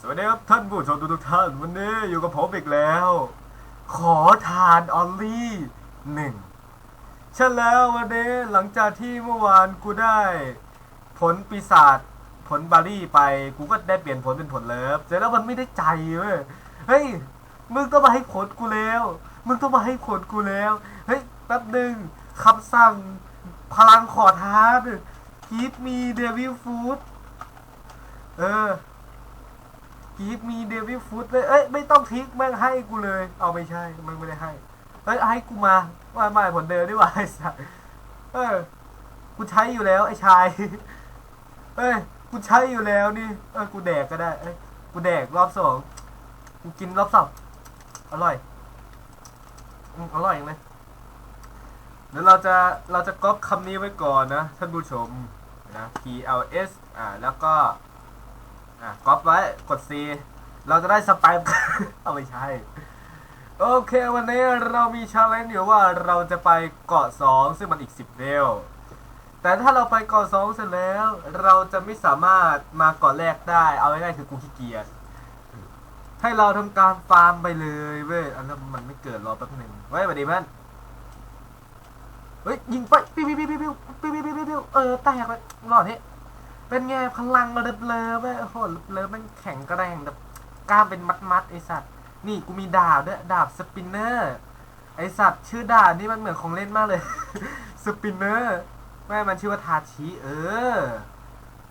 สวัสดีครับท่านผู้ชมทุกท่านวันนี้อยู่กับผมอีกแล้ว ขอทานออลลี่หนึ่งใช่แล้ววันนี้หลังจากที่เมื่อวานกูได้ ผลปีศาจผลบารี่ไปกูก็ได้เปลี่ยนผลเป็นผลเลิฟเสร็จแล้วมันไม่ได้ใจเว้ยเฮ้ยมึงต้องมาให้ผลกูแล้วมึงต้องมาให้ผลกูแล้วเฮ้ยแป๊บหนึ่งคำสั่งพลังขอทานคีปมีเดวิลฟูดเออ กีฟมีเดวิลฟุตเลยเอ้ยไม่ต้องทิกแม่งให้กูเลย เอาไม่ใช่มันไม่ได้ให้เอ้ยให้กูมาว่าไม่ผลเดิมดีกว่าไอ้สัสเออกูใช้อยู่แล้ว ไอ้ชายเอ้ยกูใช้อยู่แล้วนี่ เออกูแดกก็ได้เอ้ยกูแดกรอบสองกูกินรอบสองอร่อยอืมอร่อยไหมเดี๋ยวเราจะเราจะก๊อปคำนี้ไว้ก่อนนะท่านผู้ชมนะ P L S อ่าแล้วก็ อะก๊อปไว้กด C เราจะได้สแปม เอาไม่ใช่ โอเควันนี้เรามีชาเลนจ์อยู่ว่าเราจะไปเกาะ 2 ซึ่งมันอีก 10 เลเวแต่ถ้าเราไปเกาะ 2 เสร็จแล้ว เราจะไม่สามารถมาเกาะแรกได้ เอาง่ายๆคือกูขี้เกียจให้เราทำการฟาร์มไปเลยเว้ยอันนั้นมันไม่เกิดรอแป๊บนึงไว้สวัสดีเพื่อนเฮ้ยยิงไปปิ้วปิ้วปิ้วปิ้วปิ้วปิ้วปิ้วเออแตกไปรอดเฮ้ เป็นไงพลังระดับเลอเว้ยโอ้โหเลอมันแข็งกระแรงแบบกล้ามเป็นมัดมัดๆไอสัตว์นี่กูมีดาบด้วยดาบสปินเนอร์ไอสัตว์ชื่อดาบนี่มันเหมือนของเล่นมากเลยสปินเนอร์แม่มันชื่อว่าทาชิเออ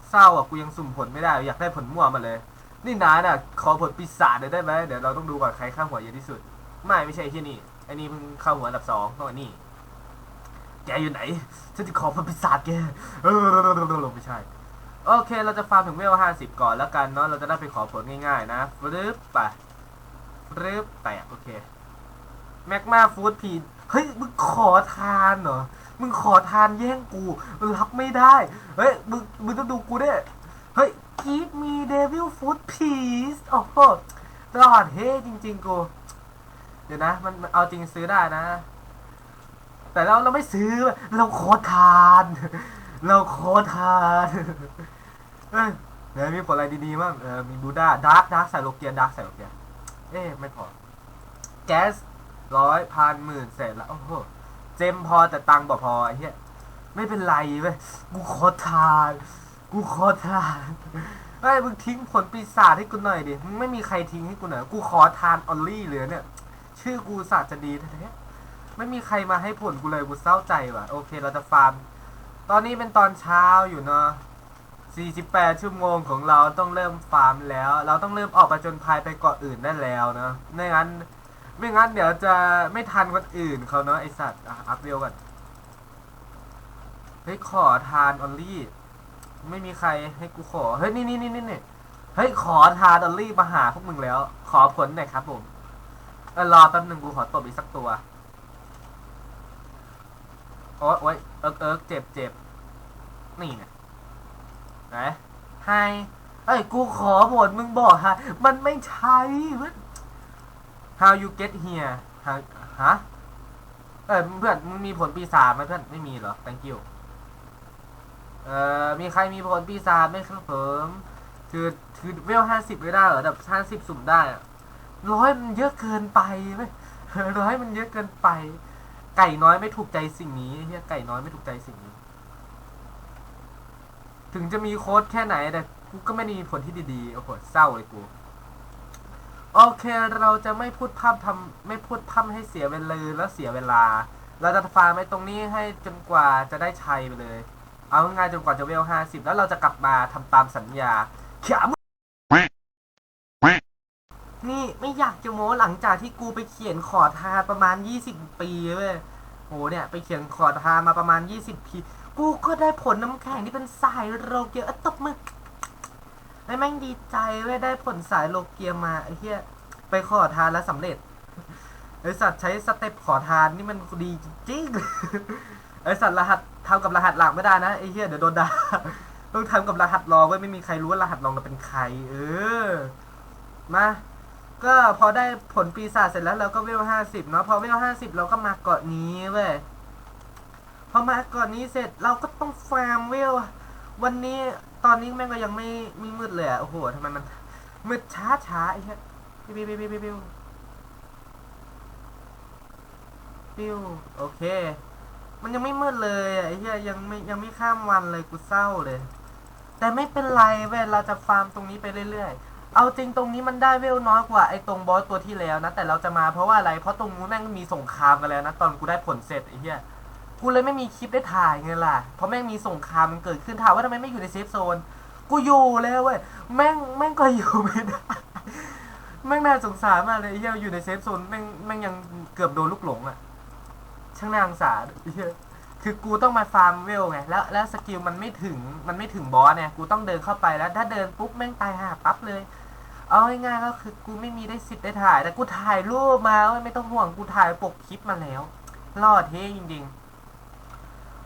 เศร้าอะกูยังสุ่มผลไม่ได้ อยากได้ผลมั่วมาเลย นี่นายน่ะ ขอผลปีศาจหน่อยได้ไหมเดี๋ยวเราต้องดูก่อนใครข้าหัวเยอะที่สุด ไม่ไม่ใช่ที่นี่ไอ้นี่เพิ่งเข้าหัวอันดับสองต้องอันนี้แกอยู่ไหนฉันจะขอผลปีศาจแกเออไม่ใช่ โอเค เราจะฟาร์มถึงเวลห้าสิบก่อนแล้วกันเนาะ เราจะได้ไปขอผลง่ายๆนะรึบไปฟรึบแตกโอเค แมกมาฟูดพีเฮ้ย มึงขอทานเหรอ มึงขอทานแย่งกู มึงรับไม่ได้ เฮ้ย มึง มึงต้องดูกูด้วย เฮ้ย give me devil food please โอ้โหตลอดเฮ้จริง ๆ กู เดี๋ยวนะ มันเอาจริงซื้อได้นะ แต่เราเราไม่ซื้อ เราขอทาน เราขอทาน เอ้ยเดี๋ยวมีผลอะไรดีๆบ้างเออมีบูด้าดาร์กดาร์กใส่โลเกียดาร์กใส่โลเกียเอ๊ะไม่พอ แก๊สร้อยพันหมื่นแสนละโอ้โหเจมพอแต่ตังบ่พอไอ้เหี้ยไม่เป็นไรเว้ยกูขอทานกูขอทานเฮ้ยมึงทิ้งผลปีศาจให้กูหน่อยดิมึงไม่มีใครทิ้งให้กูหน่อยกูขอทานออลลี่เหลือเนี่ย ชื่อกูศาสจะดีแท้ๆไม่มีใครมาให้ผลกูเลยกูเศร้าใจว่ะ โอเคเราจะฟาร์ม ตอนนี้เป็นตอนเช้าอยู่เนาะ 48 ชั่วโมงของเราต้องเริ่มฟาร์มแล้ว เราต้องเริ่มออกไปจนภายไปเกาะอื่นได้แล้วเนาะไม่งั้น ไม่งั้นเดี๋ยวจะไม่ทันคนอื่นเขาเนาะไอสัตว์อัพเวลก่อนเฮ้ยขอทานออลลี่ ไม่มีใครให้กูขอ เฮ้ยนี่นี่นี่นี่นี่เฮ้ยขอทานออลลี่มาหาพวกมึงแล้ว ขอผลหน่อยครับผมเออรอแป๊บหนึ่งกูขอตบอีกสักตัวโอ๊ยโอ๊ยเอิร์กเอิร์กเจ็บเจ็บนี่นะ ไหนให้เอ้ยกูขอผลมึงบอกฮะมันไม่ใช่เว้ย how you get here how ฮะเออเพื่อนมึงมีผลปีศาจไหมเพื่อนไม่มีเหรอ thank you เอ่อมีใครมีผลปีศาจไหมครับผมคือคือเวลห้าสิบไม่ได้เหรอแบบห้าสิบสุ่มได้ร้อยมันเยอะเกินไปไหมร้อยมันเยอะเกินไป ไก่น้อยไม่ถูกใจสิ่งนี้เฮียไก่น้อยไม่ถูกใจสิ่งนี้ ถึงจะมีโค้ดแค่ไหนแต่กูก็ไม่ได้มีผลที่ดีๆ โอ้โห เศร้าเลยกู โอเค เราจะไม่พูดพร่ำทำไม่พูดพร่ำให้เสียเวลาแล้วเสียเวลา เราจะฟาร์มไว้ตรงนี้ให้จนกว่าจะได้ชัยไปเลย เอาง่ายจนกว่าจะเวลห้าสิบแล้วเราจะกลับมาทำตามสัญญาขามนี่ไม่อยากจะโม้หลังจากที่กูไปเขียนขอทานประมาณยี่สิบปีเว้ยโหเนี่ย ไปเขียนขอทานมาประมาณยี่สิบปี กูก็ได้ผลน้ำแข็งที่เป็นสายโลเกียเอ้ยตบมือไอ้แม่งดีใจเว้ยได้ผลสายโลเกียมาไอ้เหี้ยไปขอทานแล้วสำเร็จไอสัตว์ใช้สเต็ปขอทานนี่มันดีจริงไอสัตว์รหัสทำกับรหัสหลักไม่ได้นะไอ้เหี้ยเดี๋ยวโดนด่าต้องทำกับรหัสรองเว้ยไม่มีใครรู้ว่ารหัสรองเราเป็นใคร เออมาก็พอได้ผลปีศาจเสร็จแล้วเราก็เวลห้าสิบเนาะพอเวลห้าสิบเราก็มาเกาะนี้เว้ย อมาก่อนนี้เสร็จเราก็ต้องฟาร์มเวลวันนี้ตอนนี้แม่งก็ยังไม่ไม่มืดเลยอะโอ้โหทำไมมันมืดช้าช้าไอ้เหี้ยปิวปิวปิวปิวปิวปิวโอเค มันยังไม่มืดเลยอะไอ้เหี้ยยังไม่ยังไม่ข้ามวันเลยกูเศร้าเลย แต่ไม่เป็นไรเว้ยเราจะฟาร์มตรงนี้ไปเรื่อยๆ เอาจริงตรงนี้มันได้เวลน้อยกว่าไอ้ตรงบอสตัวที่แล้วนะ แต่เราจะมาเพราะว่าอะไรเพราะตรงนู้นแม่งมีสงครามกันแล้วนะตอนกูได้ผลเสร็จไอ้เหี้ย กูเลยไม่มีคลิปได้ถ่ายไงล่ะ เพราะแม่งมีสงครามมันเกิดขึ้นถามว่าทำไมไม่อยู่ในเซฟโซน กูอยู่แล้วเว้ย แม่งแม่งก็อยู่ไม่ได้ แม่งน่าสงสารมากเลยเหี้ยอยู่ในเซฟโซนแม่งแม่งยังเกือบโดนลูกหลงอะ ช่างน่าสงสารเหี้ยคือกูต้องมาฟาร์มเวลไง แล้วแล้วสกิลมันไม่ถึงมันไม่ถึงบอสเนี่ยกูต้องเดินเข้าไปแล้ว ถ้าเดินปุ๊บแม่งตายห่าปั๊บเลย เอาง่ายๆก็คือกูไม่มีได้สิทธิ์ได้ถ่าย แต่กูถ่ายรูปมาเว้ยไม่ต้องห่วงกูถ่ายปกคลิปมาแล้ว รอดเท่จริงๆ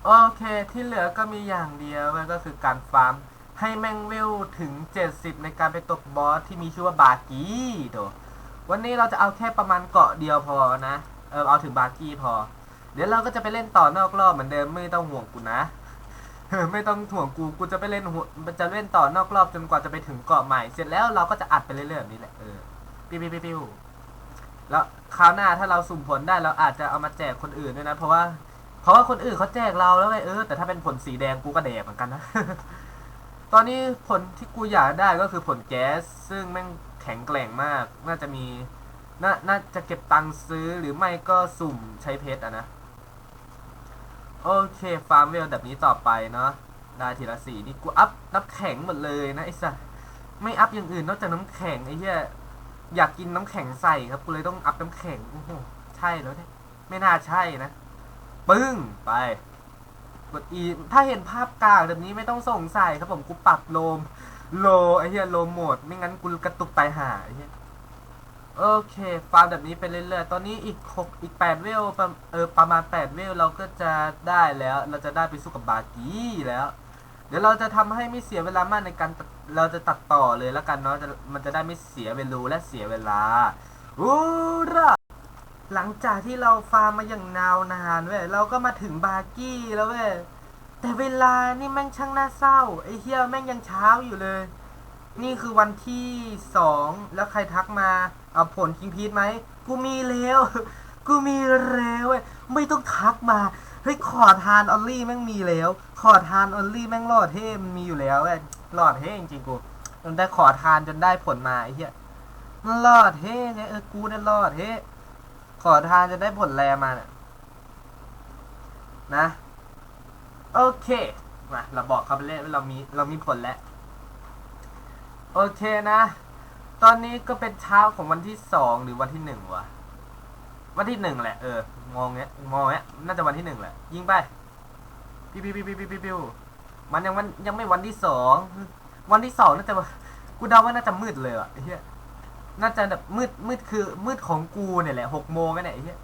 โอเคที่เหลือก็มีอย่างเดียวเว้ยก็คือการฟาร์มให้แมงเวลถึง 70 ในการไปตกบอสที่มีชื่อว่าบากีโดวันนี้เราจะเอาแค่ประมาณเกาะเดียวพอนะเออเอาถึงบากีพอ เดี๋ยวเราก็จะไปเล่นต่อนอกรอบเหมือนเดิมไม่ต้องห่วงกูนะไม่ต้องห่วงกูกูจะไปเล่นหัวจะเล่นต่อนอกรอบจนกว่าจะไปถึงเกาะใหม่ เสร็จแล้วเราก็จะอัดไปเรื่อยๆแบบนี้แหละเออปิ้วปิ้วปิ้วแล้วคราวหน้าถ้าเราสุ่มผลได้เราอาจจะเอามาแจกคนอื่นด้วยนะ เพราะว่า เพราะว่าคนอื่นเขาแจกเราแล้วไงเออแต่ถ้าเป็นผลสีแดงกูก็แดกเหมือนกันนะ ตอนนี้ผลที่กูอยากได้ก็คือผลแก๊ส ซึ่งแม่งแข็งแกร่งมาก น่าจะมีน่าน่าจะเก็บตังค์ซื้อหรือไม่ก็สุ่มใช้เพชรอะนะ โอเค ฟาร์มเวลแบบนี้ต่อไปเนาะได้ทีละสีนี่กูอัพน้ำแข็งหมดเลยนะไอ้สัสไม่อัพอย่างอื่นนอกจากน้ำแข็งไอ้เหี้ยอยากกินน้ำแข็งใส่ครับกูเลยต้องอัพน้ำแข็งโอ้โหใช่แล้วเนี่ยไม่น่าใช่นะ ปึ้ง ไปกด E ถ้าเห็นภาพกลางแบบนี้ไม่ต้องสงสัยครับผมกูปรับโลม โลไอ้เหี้ยโลโหมด ไม่งั้นกูกระตุกตายห่าไอ้เหี้ยโอเคฟาร์มแบบนี้ไปเรื่อยๆ ตอนนี้อีกหกอีกแปดเวลเออประมาณแปดเวลเราก็จะได้แล้ว เราจะได้ไปสู้กับบากี้แล้ว เดี๋ยวเราจะทำให้ไม่เสียเวลามากในการเราจะตัดต่อเลยแล้วกันเนาะมันจะได้ไม่เสียเวลาและเสียเวลาอูระ หลังจากที่เราฟาร์มมาอย่างนาว นานเว้ยเราก็มาถึงบาร์กี้แล้วเว้ยแต่เวลานี่แม่งช่างน่าเศร้าไอ้เฮียแม่งยังเช้าอยู่เลย นี่คือวันที่สองแล้วใครทักมาเอาผลคิงพีทไหมกูมีแล้วกูมีแล้วเว้ยไม่ต้องทักมาเฮ้ยขอทานออลลี่แม่งมีแล้ว ขอทานออลลี่แม่งรอดเท่มันมีอยู่แล้วเว้ยรอดเท่จริงๆกูจนได้ขอทานจนได้ผลมาไอ้เหี้ยมันรอดเท่ไงเออกูนี่ยรอดเท่ ขอทานจนได้ผลแรมาเนี่ยนะ โอเคมาเราบอกเขาไปเลยว่าเรามีเรามีผลแล้ว โอเคนะ ตอนนี้ก็เป็นเช้าของวันที่สองหรือวันที่หนึ่งวะวันที่หนึ่งแหละเอองงเงี้ยงงเงี้ยน่าจะวันที่หนึ่งแหละ ยิงไปปิ้วปิ้วปิ้วปิ้วปิ้วปิ้วมันยังมันยังไม่วันที่สองวันที่สองน่าจะกูเดาว่าน่าจะมืดเลยอะเหี้ย น่าจะแบบมืดมืดคือมืดของกูเนี่ยแหละหกโมงกันเนี่ยไอ้เหี้ย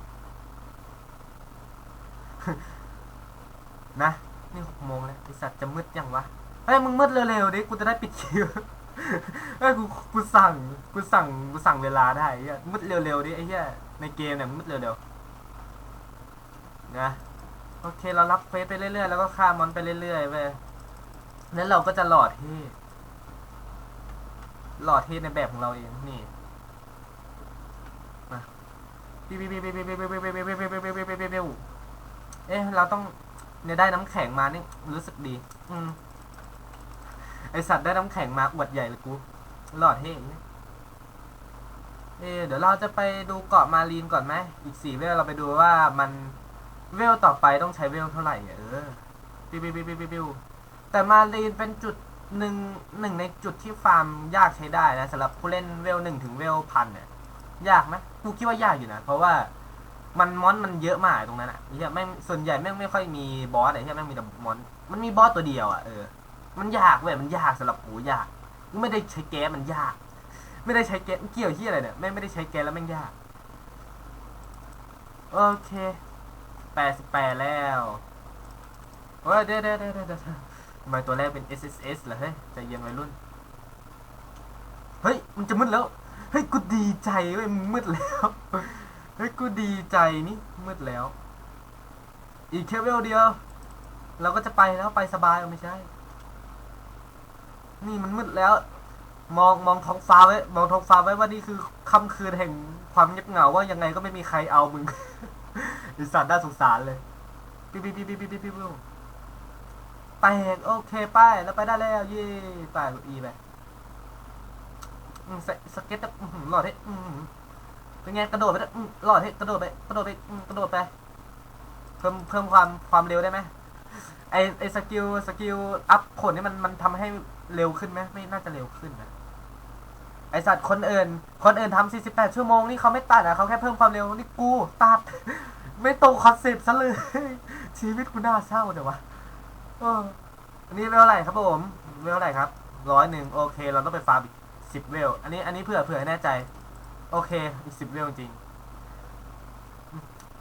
นะนี่หกโมงแล้วไอสัตว์จะมืดยังวะเฮ้ยมึงมืดเร็วๆดิกูจะได้ปิดคิวเฮ้ยกูกูสั่งกูสั่งกูสั่งเวลาได้ไอ้เหี้ยมืดเร็วๆดิไอ้เหี้ยในเกมเนี่ยมืดเร็วๆนะโอเคเรารับเฟซไปเรื่อยๆแล้วก็ฆ่ามอนไปเรื่อยๆเว้ยแล้วเราก็จะหลอดเท่หลอดเท่ในแบบของเราเองนี่ ปิ๊บปิ๊บปิ๊บปิ๊บปิ๊บปิ๊บปิ๊บปิ๊บปิ๊บปิ๊บปิ๊บปิ๊บปิ๊บปิ๊บปิ๊บเอ๊ะเราต้องเนี่ยได้น้ำแข็งมานี่รู้สึกดี อืมไอสัตว์ได้น้ำแข็งมาอวดใหญ่เลยกูหลอดเท่อย่างเงี้เอเดี๋ยวเราจะไปดูเกาะมารีนก่อนไหมอีกสี่เวลเราไปดูว่ามันเวลต่อไปต้องใช้เวลเท่าไหร่เออปิวปิวปิวปิวปิวปิวแต่มารีนเป็นจุดหนึ่งหนึ่งในจุดที่ฟาร์มยากใช้ได้นะสำหรับผู้เล่นเวลหนึ่งถึงเวลพันเนี่ย ยากไหมกูคิดว่ายากอยู่นะ เพราะว่ามันมอนมันเยอะมากตรงนั้นอะเหียไม่งส่วนใหญ่แม่งไม่ค่อยมีบอสอะเหียแม่งมีแต่มอน มันมีบอสตัวเดียวอะเออ มันยากเว้ย มันยากสำหรับกูยากกูไม่ได้ใช้แก๊สมันยาก ไม่ได้ใช้แก๊สเกี่ยวที่อะไรเนี่ย แม่งไม่ได้ใช้แก๊สแล้วแม่งยาก โอเคแปดสิบแปดแล้วเฮ้ยเดี๋ยวเดี๋ยวเดี๋ยวเดี๋ยวเดี๋ยวทำไมตัวแรกเป็น SSS เหรอเฮ้ยใจเย็นวัยรุ่น เฮ้ย มันจะมืดแล้ว เฮ้ยกูดีใจเว้ยมึงมืดแล้วเฮ้ยกูดีใจนี่มืดแล้ว อีกแค่เวลเดียว เราก็จะไปแล้วไปสบายไม่ใช่ นี่มันมืดแล้ว มองมองท้องฟ้าไว้ มองท้องฟ้าไว้ว่านี่คือค่ำคืนแห่งความเงียบเหงาว่ายังไงก็ไม่มีใครเอามึงไอสัตว์น่าสงสารเลยปิ๊บปิ๊บปิ๊บปิ๊บปิ๊บปิ๊บปิ๊บแตกโอเคไปแล้วไปได้แล้วเย่ไปกดอีไป อืมสสเก็ตอะอื้อหือหลอดให้อือหือเป็นไงกระโดดไปด้วยอื้หลอดให้กระโดดไปกระโดดไปอื้อกระโดดไปเพิ่มเพิ่มความความเร็วได้ไหมไอไอสกิลสกิลอัพผลนี่มันมันทำให้เร็วขึ้นไหมไม่น่าจะเร็วขึ้นนะไอสัตว์คนอื่น คนอื่นทำ48 ชั่วโมงนี่เขาไม่ตัดอะเขาแค่เพิ่มความเร็วนี่กูตัด ไม่ตรงคอนเซปต์ซะเลย ชีวิตกูน่าเศร้าเดี๋ยววะเอออันนี้เวลาไหร่ครับผมเวลาไหร่ครับร้อยหนึ่งโอเค เราต้องไปฟาร์มอีก สิบเวล อันนี้อันนี้เผื่อเผื่อแน่ใจ โอเคอีกสิบเวลจริง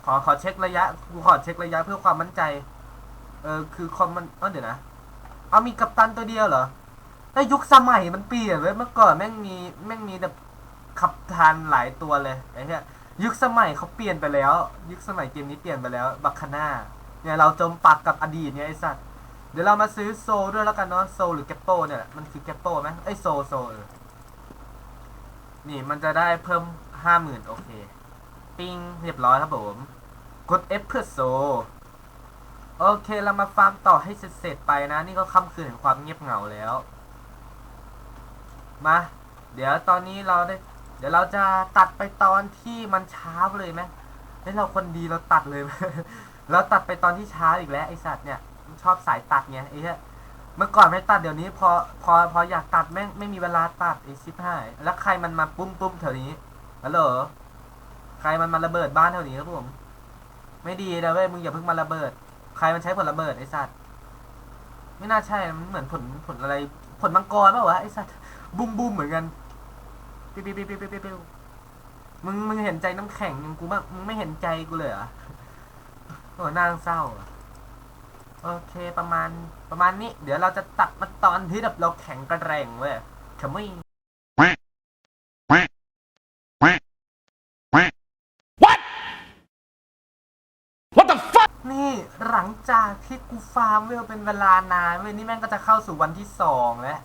ขอขอเช็คระยะกูขอเช็คระยะเพื่อความมั่นใจ เออคือคอมมันเออเดี๋ยวนะเอามีกัปตันตัวเดียวเหรอแล้วยุคสมัยมันเปลี่ยนเว้ยเมื่อก่อนแม่งมีแม่งมีแบบขับทานหลายตัวเลยไอ้เหี้ยยุคสมัยเขาเปลี่ยนไปแล้ว ยุคสมัยเกมนี้เปลี่ยนไปแล้วบัคคาน่าเนี่ยเราจมปักกับอดีตเนี่ยไอ้สัตว์เดี๋ยวเรามาซื้อโซด้วยแล้วกันเนาะโซหรือแกปโปเนี่ยแหละมันคือแกปโปไหมไอยโซโซเออ นี่มันจะได้เพิ่มห้าหมื่นโอเค ปิ้งเรียบร้อยครับผม กด F เพื่อโซ โอเคเรามาฟาร์มต่อให้เสร็จๆไปนะ นี่ก็ค่ำคืนแห่งความเงียบเหงาแล้ว มา เดี๋ยวตอนนี้เราได้ เดี๋ยวเราจะตัดไปตอนที่มันเช้าเลยไหมเฮ้ยเราคนดีเราตัดเลยไหมเราตัดไปตอนที่เช้าอีกแล้วไอสัตว์เนี่ยชอบสายตัดไงไอ้เหี้ย เมื่อก่อนไม่ตัดเดี๋ยวนี้พอพอพออยากตัดแม่งไม่มีเวลาตัดไอชิบหายแล้วใครมันมาปุ้มปุ้มแถวนี้ฮัลโหลใครมันมาระเบิดบ้านแถวนี้ครับผม ไม่ดีนะเว้ยมึงอย่าเพิ่งมาระเบิด ใครมันใช้ผลระเบิดไอสัตว์ไม่น่าใช่มันเหมือนผลผลอะไร ผลมังกรเปล่าวะไอสัตว์บุ้มบุ้มเหมือนกันปิ๊บปิ๊บปิ๊บปิ๊บปิ๊บปิ๊บมึงมึงเห็นใจน้ำแข็งมึงกูบ้างมึงไม่เห็นใจกูเลยเหรอโอ้น่าเศร้าโอเคประมาณ ประมาณนี้ เดี๋ยวเราจะตัดมาตอนที่แบบเราแข็งกระแรงเว้ยขมุย What the fuck? นี่หลังจากที่กูฟาร์มเวลเป็นเวลานานเว้ยนี่แม่งก็จะเข้าสู่วันที่สองแล้ว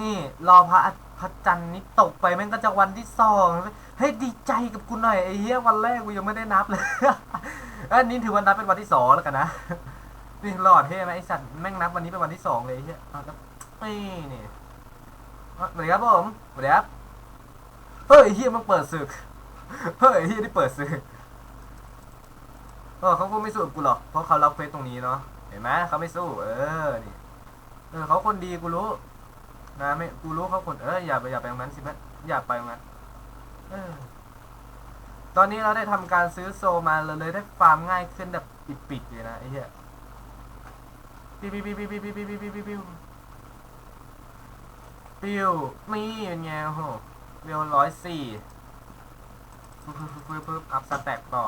นี่รอพระอาพระจันทร์นี้ตกไปแม่งก็จะวันที่สองเฮ้ยดีใจกับกูหน่อยไอ้เหี้ยวันแรกกูยังไม่ได้นับเลย อันนี้ถือว่านับเป็นวันที่สองแล้วกันนะ นี่หลอดเท่ไหมไอสัตว์แม่งนับวันนี้เป็นวันที่สองเลยไอ้เหี้ยเอาแล้วนี่นี่เอาสวัสดีครับผมสวัสดีครับเฮ้ยไอ้เหี้ยมันเปิดศึกเฮ้ยไอ้เหี้ยนี่เปิดศึกเออเขาคงไม่สู้กับกูหรอกเพราะเขารับเควสตรงนี้เนาะเห็นไหมเขาไม่สู้ เออนี่เออเขาคนดีกูรู้ นะไม่กูรู้เขาคนเอออย่าไปอย่าไปตรงนั้นสิแม่อย่าไปตรงนั้นเออตอนนี้เราได้ทำการซื้อโซมาเราเลยได้ฟาร์มง่ายขึ้นแบบปิดๆเลยนะไอ้เหี้ย ปิ้วปิ้วปิ้วปิ้วปิ้วปิ้วปิ้วปิ้วปิ้วปิ้วนี่เป็นไงโอ้โหเวลร้อยสี่ปึ๊บปึ๊บปึ๊บปึ๊บอัพสแต็กต่อ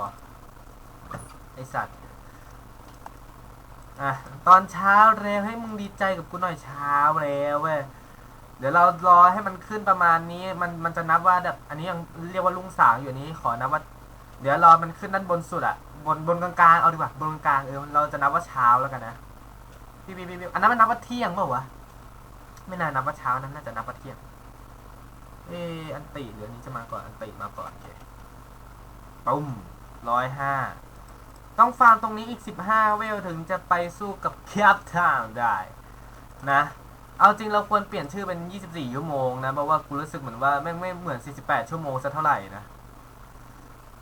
ไอสัตว์ อะ ตอนเช้าเร็วให้มึงดีใจกับกูหน่อยเช้าแล้วเว้ยเดี๋ยวเรารอให้มันขึ้นประมาณนี้ มันมันจะนับว่าแบบอันนี้ยังเรียกว่าลุงสางอยู่นี้ขอนับว่า เดี๋ยวรอมันขึ้นด้านบนสุดอะบนบนกลางๆเอาดีกว่าบนกลางเออเราจะนับว่าเช้าแล้วกันนะ บปิ๊บปิ๊บปิ๊บอันนั้นมันนับว่าเที่ยงเปล่าวะไม่น่านับว่าเช้านั้นน่าจะนับว่าเที่ยง เอออันติเดี๋ยวนี้จะมาก่อนอันติมาก่อนโอเคปุ้มร้อยห้าต้องฟาร์มตรงนี้อีกสิบห้าเวลถึงจะไปสู้กับแคปทาวน์ได้นะ เอาจริงเราควรเปลี่ยนชื่อเป็น 24 ชั่วโมงนะ เพราะว่ากูรู้สึกเหมือนว่าแม่ไม่เหมือน 48 ชั่วโมงสักเท่าไหร่นะ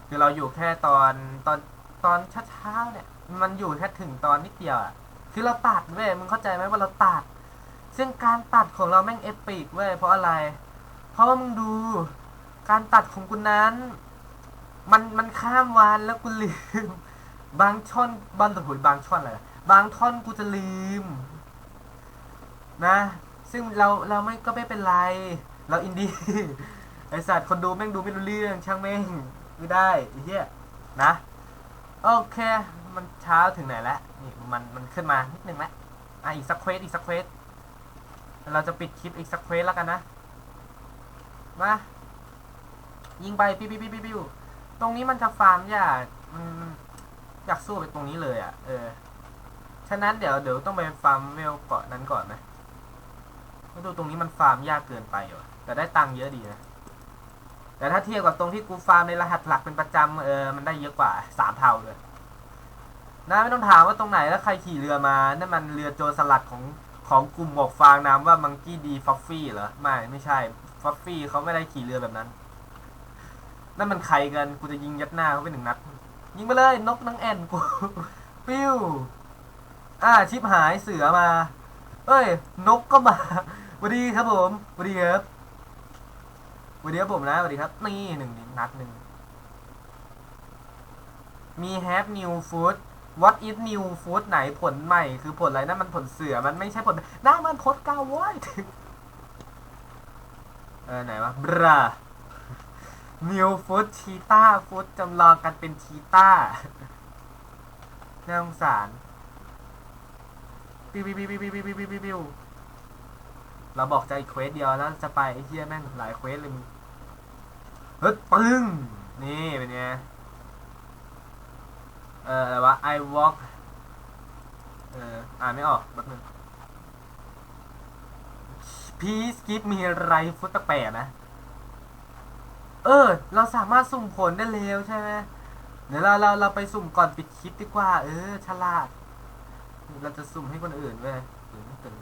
คือเราอยู่แค่ตอนตอนตอนเช้าๆเนี่ย มันอยู่แค่ถึงตอนนิดเดียวอะ คือเราตัดเว้ยมึงเข้าใจไหมว่าเราตัด ซึ่งการตัดของเราแม่งเอปิกเว้ยเพราะอะไร เพราะว่ามึงดู การตัดของกูนั้น มันมันข้ามวันแล้วกูลืม บางช่อนบางตัวหุยบางช่อนอะไรบางท่อนกูจะลืม นะ ซึ่งเราเราไม่ก็ไม่เป็นไร เราอินดี้ไอสัตว์คนดูแม่งดูไม่รู้เรื่องช่างแม่งไม่ได้เหี้ยนะ โอเค มันเช้าถึงไหนแล้วนี่มันมันขึ้นมานิดหนึ่งแล้วอะอีกสักเควสอีกสักเควสเราจะปิดคลิปอีกสักเควสแล้วกันนะมายิงไปปิ้วปิ้วปิ้วปิ้วปิ้วตรงนี้มันจะฟาร์มยากอยากสู้ไปตรงนี้เลยอะ เออ ฉะนั้นเดี๋ยวเดี๋ยวต้องไปฟาร์มเวลเกาะนั้นก่อนนะมาดูตรงนี้มันฟาร์มยากเกินไปว่แต่ได้ตังค์เยอะดีนะ แต่ถ้าเทียบกับตรงที่กูฟาร์มในรหัสหลักเป็นประจำเออ มันได้เยอะกว่าสามเท่าเลย นะไม่ต้องถามว่าตรงไหนแล้วใครขี่เรือมา นั่นมันเรือโจรสลัดของของกลุ่มหมวกฟางนามว่ามังกี้ดีฟอฟฟี่เหรอ ไม่ไม่ใช่ฟอฟฟี่เขาไม่ได้ขี่เรือแบบนั้น นั่นมันใครกัน กูจะยิงยัดหน้าเขาไปหนึ่งนัด ยิงไปเลยนกนังแอนกูปิ้ว อ่าชิปหายเสือมา เอ้ย นกก็มาสวัสดีครับผมสวัสดีครับสวัสดีครับผมนะสวัสดีครับ นี่หนึ่งนัดหนึ่งมี have new food what is new food ไหนผลใหม่ คือผลอะไรนั่นมันผลเสือมันไม่ใช่ผลน้ามันพดก้าว้เออไหนวะบรา new food ชีต้า food จำลองกันเป็นชีต้าน่าสงสารปิวปิวปิวปิวปิวปิวปิวปิวปิวเราบอกจะอีกเควสเดียวแล้วจะไปไอ้เหี้ยแม่งหลายเควสเลยมึงเฮ้ยปึ้งนี่เป็นไง เอออะไรวะ I walk เอออ่านไม่ออกแป๊บนึง Please give me right foot แปลกนะ เออ เราสามารถสุ่มผลได้เร็วใช่ไหมเดี๋ยวเราเราเราไปสุ่มก่อนปิดคลิปดีกว่า เออ ฉลาด เราจะสุ่มให้คนอื่นเว้ยตึงตึง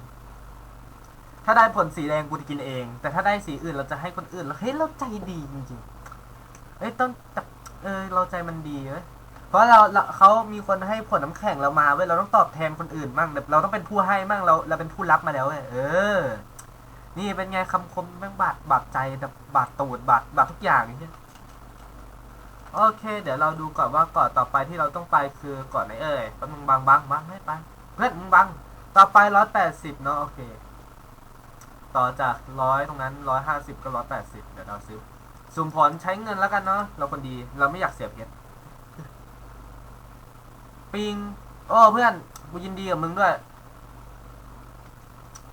ถ้าได้ผลสีแดงกูจะกินเอง แต่ถ้าได้สีอื่นเราจะให้คนอื่นเราเฮ้ยเราใจดีจริงๆเอ้ยต้องแต่เออเราใจมันดีเว้ย เพราะเราเราเขามีคนให้ผลน้ำแข็งเรามาเว้ยเราต้องตอบแทนคนอื่นบ้างแบบเราต้องเป็นผู้ให้บ้างเราเราเป็นผู้รับมาแล้วเว้ยเออ นี่เป็นไงคำคมแม่งบาดบาดใจแบบบาดตูดบาดบาดทุกอย่างอย่างเงี้ยโอเค เดี๋ยวเราดูก่อนว่าเกาะต่อไปที่เราต้องไปคือเกาะไหนเอ่ยแป๊บนึงบังบังบังไม่ไปเพื่อนมึงบังต่อไปร้อยแปดสิบเนาะโอเค ต่อจากร้อยตรงนั้นร้อยห้าสิบก็ร้อยแปดสิบเดี๋ยวเราซื้อสุ่มผลใช้เงินแล้วกันเนาะเราคนดีเราไม่อยากเสียเพชร ปิงโอ้เพื่อนกูยินดีกับมึงด้วย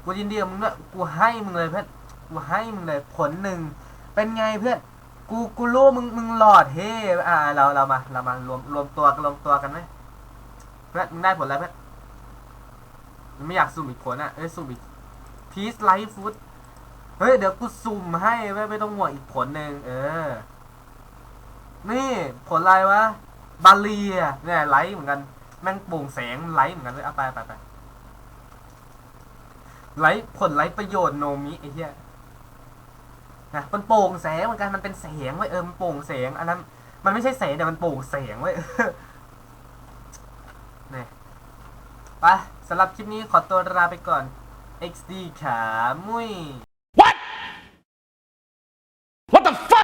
กูยินดีกับมึงด้วยกูให้มึงเลยเพื่อนกูให้มึงเลยผลหนึ่งเป็นไงเพื่อนกูกูรู้มึงมึงหลอดเฮ้อ่าเราเรามาเรามารวมรวมตัวกันรวมตัวกันไหมเพื่อนมึงได้ผลแล้วเพื่อนไม่อยากสุ่มอีกผลอะเอ้ยสุ่มอีกพีซไลฟ์ฟู้ดเฮ้ยเดี๋ยวกูสุ่มให้ไม่ไม่ต้องห่วงอีกผลหนึ่งเออ นี่ผลอะไรวะ บาเลียเนี่ยไลท์เหมือนกัน แม่งโปร่งแสงไลท์เหมือนกันเลยเอาไปไปไปไลท์ผลไลท์ประโยชน์โนมิไอ้เหี้ยนะมันโปร่งแสงเหมือนกันมันเป็นแสงไว้เออมันโปร่งแสงอันนั้นมันไม่ใช่แสงแต่มันโปร่งแสงไว้นี่ไปสำหรับคลิปนี้ขอตัวลาไปก่อน XD ขามุ้ย What What the